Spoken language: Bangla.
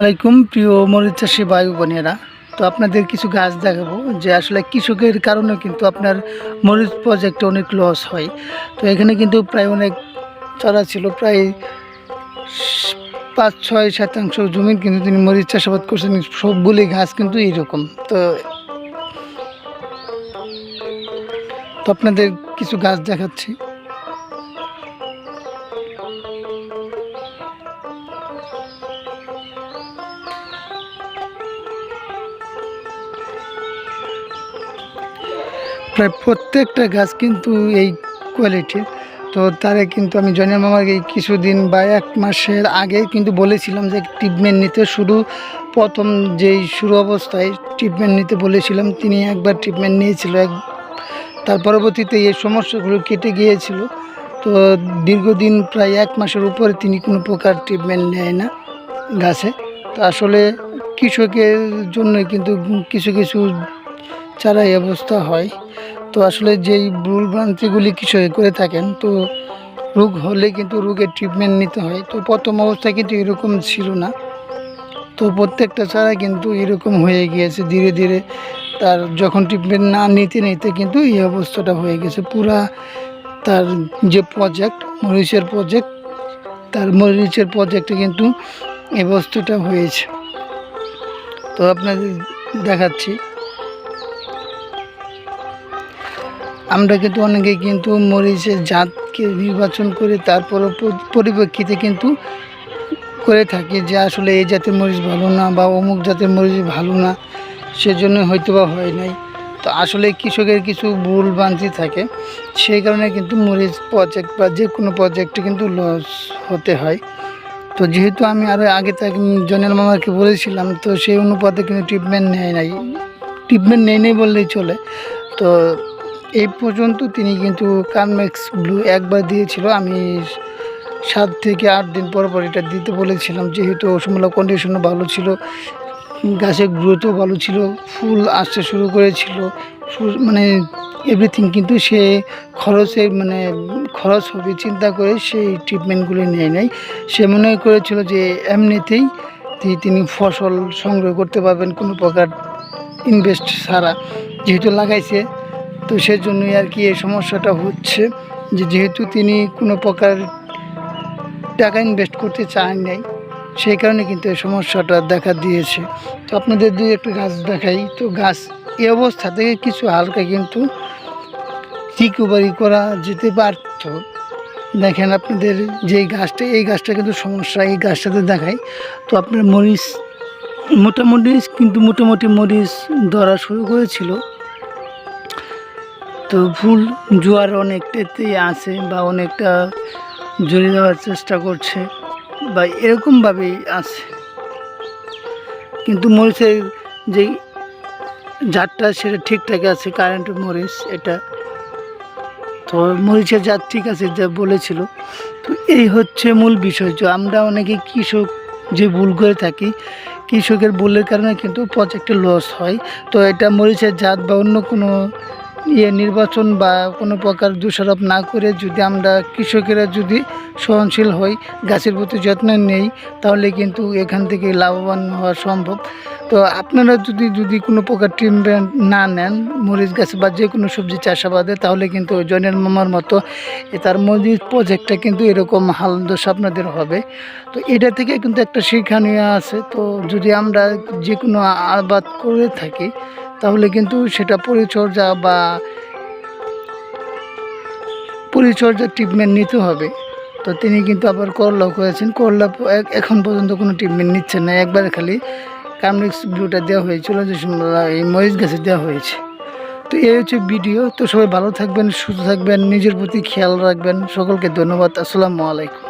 আলাইকুম, প্রিয় মরিচ বায়ু বোনেরা। তো আপনাদের কিছু গাছ দেখাবো যে আসলে কৃষকের কারণে কিন্তু আপনার মরিচ প্রজেক্টে অনেক লস হয়। তো এখানে কিন্তু প্রায় অনেক চারা ছিল, প্রায় পাঁচ, ছয় শতাংশ জমি কিন্তু তিনি মরিচ চাষাবাদ করছেন, সবগুলি গাছ কিন্তু এইরকম। তো তো আপনাদের কিছু গাছ দেখাচ্ছি। প্রায় প্রত্যেকটা গাছ কিন্তু এই কোয়ালিটির তো তারে কিন্তু আমি জনের মামাকে কিছুদিন বা এক মাসের আগে কিন্তু বলেছিলাম যে ট্রিটমেন্ট নিতে শুরু প্রথম যেই শুরু অবস্থায় ট্রিটমেন্ট নিতে বলেছিলাম, তিনি একবার ট্রিটমেন্ট নিয়েছিল এক, তার পরবর্তীতে এই সমস্যাগুলো কেটে গিয়েছিল। তো দীর্ঘদিন প্রায় এক মাসের উপরে তিনি কোনো প্রকার ট্রিটমেন্ট নেয় না গাছে। তো আসলে কৃষকের জন্য কিন্তু কিছু কিছু চারা এই অবস্থা হয়। তো আসলে যেই ভুল ভ্রান্তিগুলি কৃষকে করে থাকেন, তো রোগ হলে কিন্তু রোগের ট্রিটমেন্ট নিতে হয়। তো প্রথম অবস্থায় কিন্তু এরকম ছিল না। তো প্রত্যেকটা চারা কিন্তু এরকম হয়ে গিয়েছে। ধীরে ধীরে তার যখন ট্রিটমেন্ট না নিতে নিতে কিন্তু এই অবস্থাটা হয়ে গেছে। পুরা তার যে প্রজেক্ট মরিচের প্রজেক্ট তার মরিচের প্রজেক্টে কিন্তু এই অবস্থাটা হয়েছে। তো আপনাদের দেখাচ্ছি। আমরা কিন্তু অনেকে কিন্তু মরিচের জাতকে নির্বাচন করে তারপর পরিপ্রেক্ষিতে কিন্তু করে থাকি যে আসলে এই জাতের মরিচ ভালো না বা অমুক জাতের মরিচ ভালো না, সেজন্য হয়তো বা হয় নাই। তো আসলে কৃষকের কিছু ভুল ভ্রান্তি থাকে, সেই কারণে কিন্তু মরিচ প্রজেক্ট বা যে কোনো প্রজেক্টে কিন্তু লস হতে হয়। তো যেহেতু আমি আরও আগে তাকে জনের মামাকে বলেছিলাম, তো সেই অনুপাতে কিন্তু ট্রিটমেন্ট নেয় নাই। ট্রিটমেন্ট নেই নেই বললেই চলে। তো এই পর্যন্ত তিনি কিন্তু কানমেক্স ব্লু একবার দিয়েছিল। আমি সাত থেকে আট দিন পর পর এটা দিতে বলেছিলাম। যেহেতু ওষুধমূলক কন্ডিশনও ভালো ছিল গাছের গ্রোথও ভালো ছিল, ফুল আসতে শুরু করেছিল মানে এভরিথিং কিন্তু সে খরচে মানে খরচ হবে চিন্তা করে সেই ট্রিটমেন্টগুলি নেয় নাই। সে মনে করেছিল যে এমনিতেই তিনি ফসল সংগ্রহ করতে পারবেন কোনো প্রকার ইনভেস্ট ছাড়া। যেহেতু লাগাইছে তো সেজন্যই আর কি এই সমস্যাটা হচ্ছে যে যেহেতু তিনি কোনো প্রকার টাকা ইনভেস্ট করতে চান নাই, সেই কারণে কিন্তু এই সমস্যাটা দেখা দিয়েছে। তো আপনাদের দুই একটা গাছ দেখাই, তো গাছ এই অবস্থা থেকে কিছু হালকা কিন্তু রিকভারি করা যেতে পারত। দেখেন আপনাদের যে গাছটা, এই গাছটা কিন্তু সমস্যা, এই গাছটাতে দেখাই। তো আপনার মরিচ, মোটামুটি কিন্তু মোটামুটি মরিচ ধরা শুরু করেছিল। তো ফুল জোয়ার অনেকটাতেই আছে বা অনেকটা জড়িয়ে দেওয়ার চেষ্টা করছে বা এরকমভাবেই আছে। কিন্তু মরিচের যেই জাতটা সেটা ঠিকঠাক আছে কারেন্ট মরিচ এটা। তো মরিচের জাত ঠিক আছে যা বলেছিল। তো এই হচ্ছে মূল বিষয়। যে আমরা অনেকে কৃষক যে ভুল করে থাকি, কৃষকের ভুলের কারণে কিন্তু প্রজেক্টে লস হয়। তো এটা মরিচের জাত বা অন্য কোনো ইয়ে নির্বাচন বা কোনো প্রকার দোষারোপ না করে যদি আমরা কৃষকেরা যদি সহনশীল হই, গাছের প্রতি যত্ন নেই, তাহলে কিন্তু এখান থেকে লাভবান হওয়া সম্ভব। তো আপনারা যদি যদি কোনো প্রকার ট্রিটমেন্ট না নেন, মরিচ গাছ বা যে কোনো সবজি চাষাবাদে, তাহলে কিন্তু ওই জনের মামার মতো তার মরিচ প্রজেক্টটা কিন্তু এরকম হাল দোষ আপনাদের হবে। তো এটা থেকে কিন্তু একটা শিক্ষণীয় আছে। তো যদি আমরা যে কোনো আবাদ করে থাকি তাহলে কিন্তু সেটা পরিচর্যা বা পরিচর্যার ট্রিটমেন্ট নিতে হবে। তো তিনি কিন্তু আবার করলাও করেছেন করলা এখন পর্যন্ত কোনো ট্রিটমেন্ট নিচ্ছেন না। একবার খালি কামরিক্স ব্লুটা দেওয়া হয়েছিল যে এই মরিচ গাছে দেওয়া হয়েছে। তো এই হচ্ছে ভিডিও তো সবাই ভালো থাকবেন, সুস্থ থাকবেন, নিজের প্রতি খেয়াল রাখবেন। সকলকে ধন্যবাদ। আসসালামু আলাইকুম।